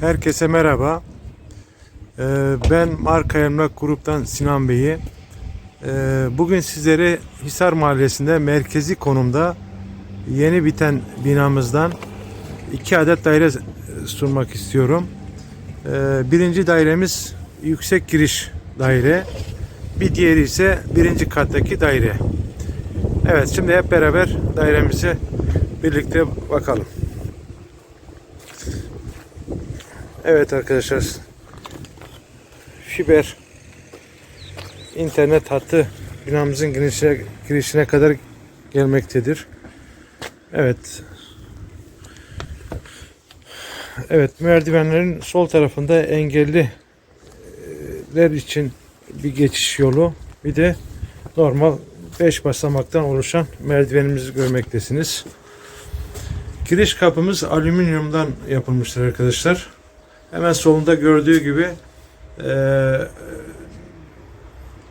Herkese merhaba. Ee, Ben Marka Emlak Grup'tan Sinan Bey'i. Ee, Bugün sizlere Hisar Mahallesi'nde merkezi konumda yeni biten binamızdan iki adet daire sunmak istiyorum. Ee, Birinci dairemiz yüksek giriş daire. Bir diğeri ise birinci kattaki daire. Evet şimdi hep beraber dairemize birlikte bakalım. Evet arkadaşlar. Fiber internet hattı binamızın girişine, girişine kadar gelmektedir. Evet. Evet merdivenlerin sol tarafında engelliler için bir geçiş yolu bir de normal 5 basamaktan oluşan merdivenimizi görmektesiniz. Giriş kapımız alüminyumdan yapılmıştır arkadaşlar. Hemen solunda gördüğü gibi eee,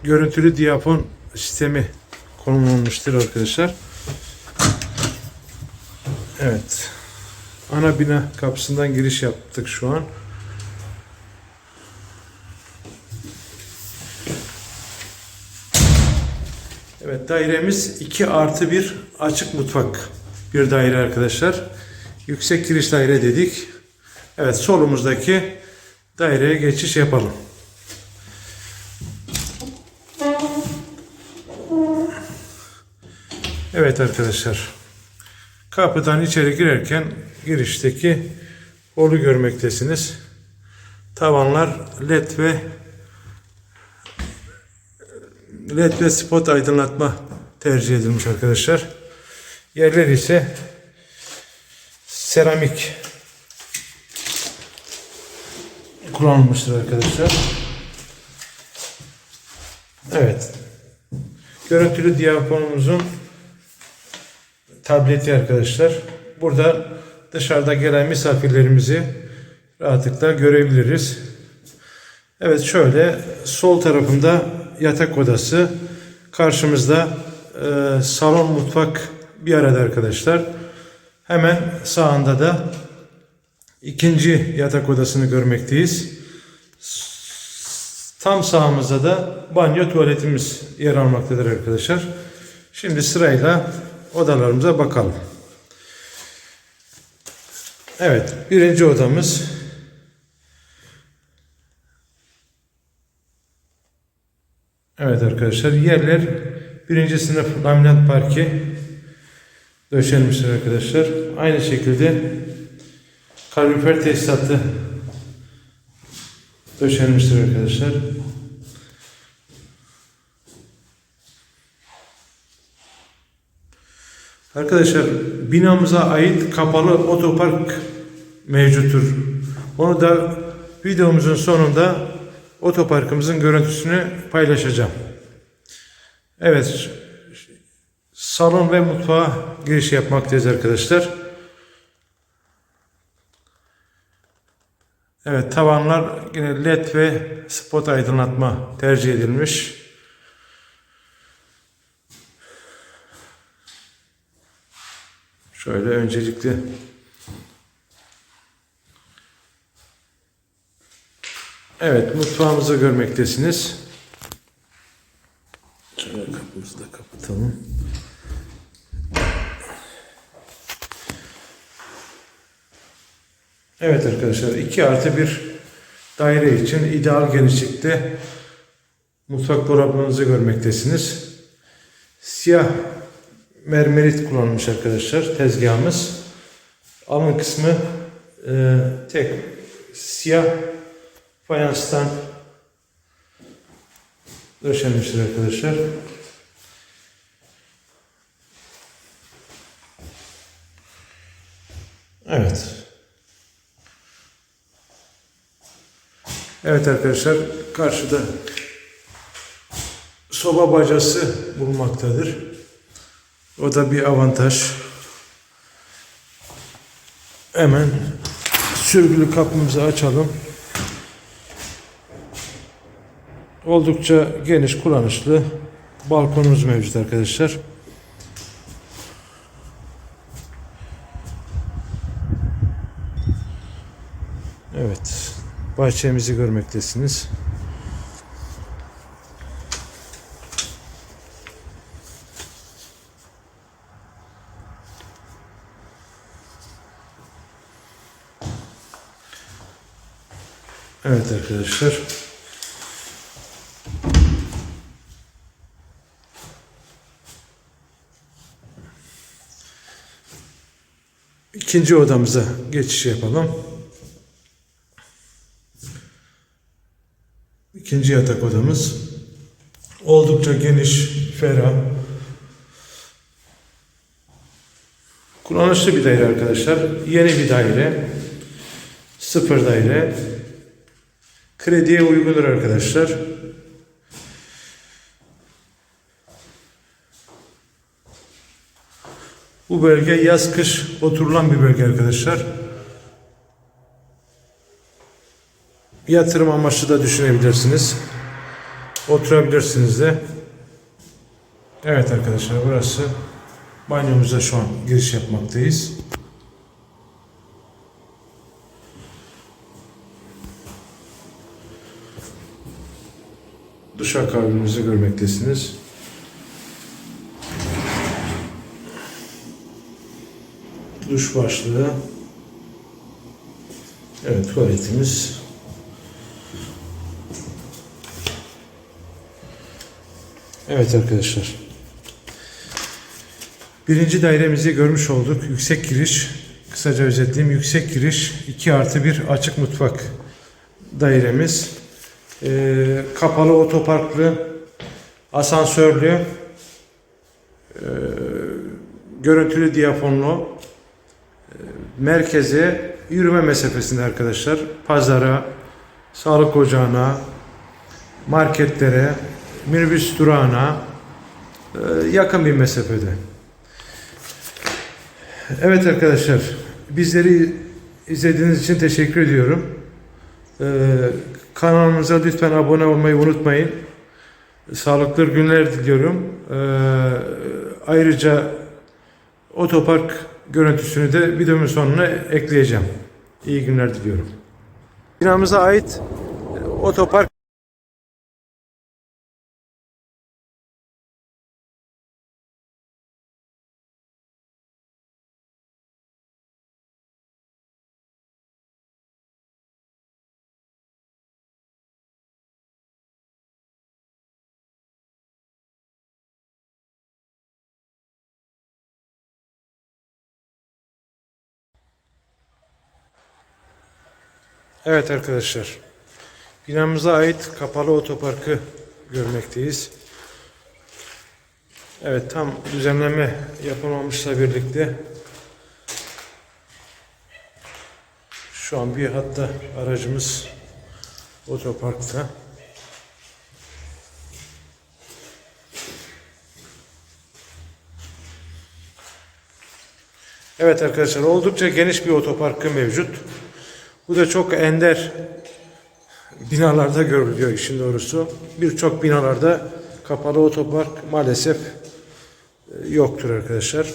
görüntülü diyafon sistemi konumlanmıştır arkadaşlar. Evet. Ana bina kapısından giriş yaptık şu an. Evet dairemiz 2 artı 1 açık mutfak bir daire arkadaşlar. Yüksek giriş daire dedik. Evet solumuzdaki daireye geçiş yapalım. Evet arkadaşlar. Kapıdan içeri girerken girişteki holu görmektesiniz. Tavanlar led ve led ve spot aydınlatma tercih edilmiş arkadaşlar. Yerler ise seramik kullanılmıştır arkadaşlar. Evet. Görüntülü diyafonumuzun tableti arkadaşlar. Burada dışarıda gelen misafirlerimizi rahatlıkla görebiliriz. Evet şöyle sol tarafında yatak odası. Karşımızda e, salon mutfak bir arada arkadaşlar. Hemen sağında da ikinci yatak odasını görmekteyiz. Tam sağımızda da banyo tuvaletimiz yer almaktadır arkadaşlar. Şimdi sırayla odalarımıza bakalım. Evet, birinci odamız Evet arkadaşlar, yerler birinci sınıf laminat parke döşenmiştir arkadaşlar. Aynı şekilde kalorifer tesisatı döşenmiştir arkadaşlar. Arkadaşlar binamıza ait kapalı otopark mevcuttur. Onu da videomuzun sonunda otoparkımızın görüntüsünü paylaşacağım. Evet. Salon ve mutfağa giriş yapmaktayız arkadaşlar. Evet tavanlar yine led ve spot aydınlatma tercih edilmiş. Şöyle öncelikle Evet mutfağımızı görmektesiniz. Şöyle kapımızı da kapatalım. Evet arkadaşlar 2 artı 1 daire için ideal genişlikte mutfak dolabınızı görmektesiniz. Siyah mermerit kullanılmış arkadaşlar tezgahımız. Alın kısmı e, tek siyah fayanstan döşenmiştir arkadaşlar. Evet. Evet arkadaşlar karşıda soba bacası bulunmaktadır. O da bir avantaj. Hemen sürgülü kapımızı açalım. Oldukça geniş kullanışlı balkonumuz mevcut arkadaşlar. Evet. Bahçemizi görmektesiniz. Evet arkadaşlar. İkinci odamıza geçiş yapalım. İkinci yatak odamız. Oldukça geniş, ferah. Kullanışlı bir daire arkadaşlar. Yeni bir daire. Sıfır daire. Krediye uygundur arkadaşlar. Bu bölge yaz kış oturulan bir bölge arkadaşlar. Yatırım amaçlı da düşünebilirsiniz. Oturabilirsiniz de. Evet arkadaşlar burası banyomuza şu an giriş yapmaktayız. Duşakabimizi görmektesiniz. Duş başlığı. Evet tuvaletimiz. Evet arkadaşlar. Birinci dairemizi görmüş olduk. Yüksek giriş. Kısaca özetleyeyim. Yüksek giriş 2 artı 1 açık mutfak dairemiz. Ee, kapalı otoparklı, asansörlü, ee, görüntülü diyafonlu, ee, merkeze yürüme mesafesinde arkadaşlar. Pazara, sağlık ocağına, marketlere, minibüs durağına ee, yakın bir mesafede. Evet arkadaşlar, bizleri izlediğiniz için teşekkür ediyorum. Ee, kanalımıza lütfen abone olmayı unutmayın. Sağlıklı günler diliyorum. Ee, ayrıca otopark görüntüsünü de videomun sonuna ekleyeceğim. İyi günler diliyorum. Binamıza ait e, otopark Evet arkadaşlar. Binamıza ait kapalı otoparkı görmekteyiz. Evet tam düzenleme yapılmamışla birlikte şu an bir hatta aracımız otoparkta. Evet arkadaşlar oldukça geniş bir otoparkı mevcut. Bu da çok ender binalarda görülüyor işin doğrusu. Birçok binalarda kapalı otopark maalesef e, yoktur arkadaşlar.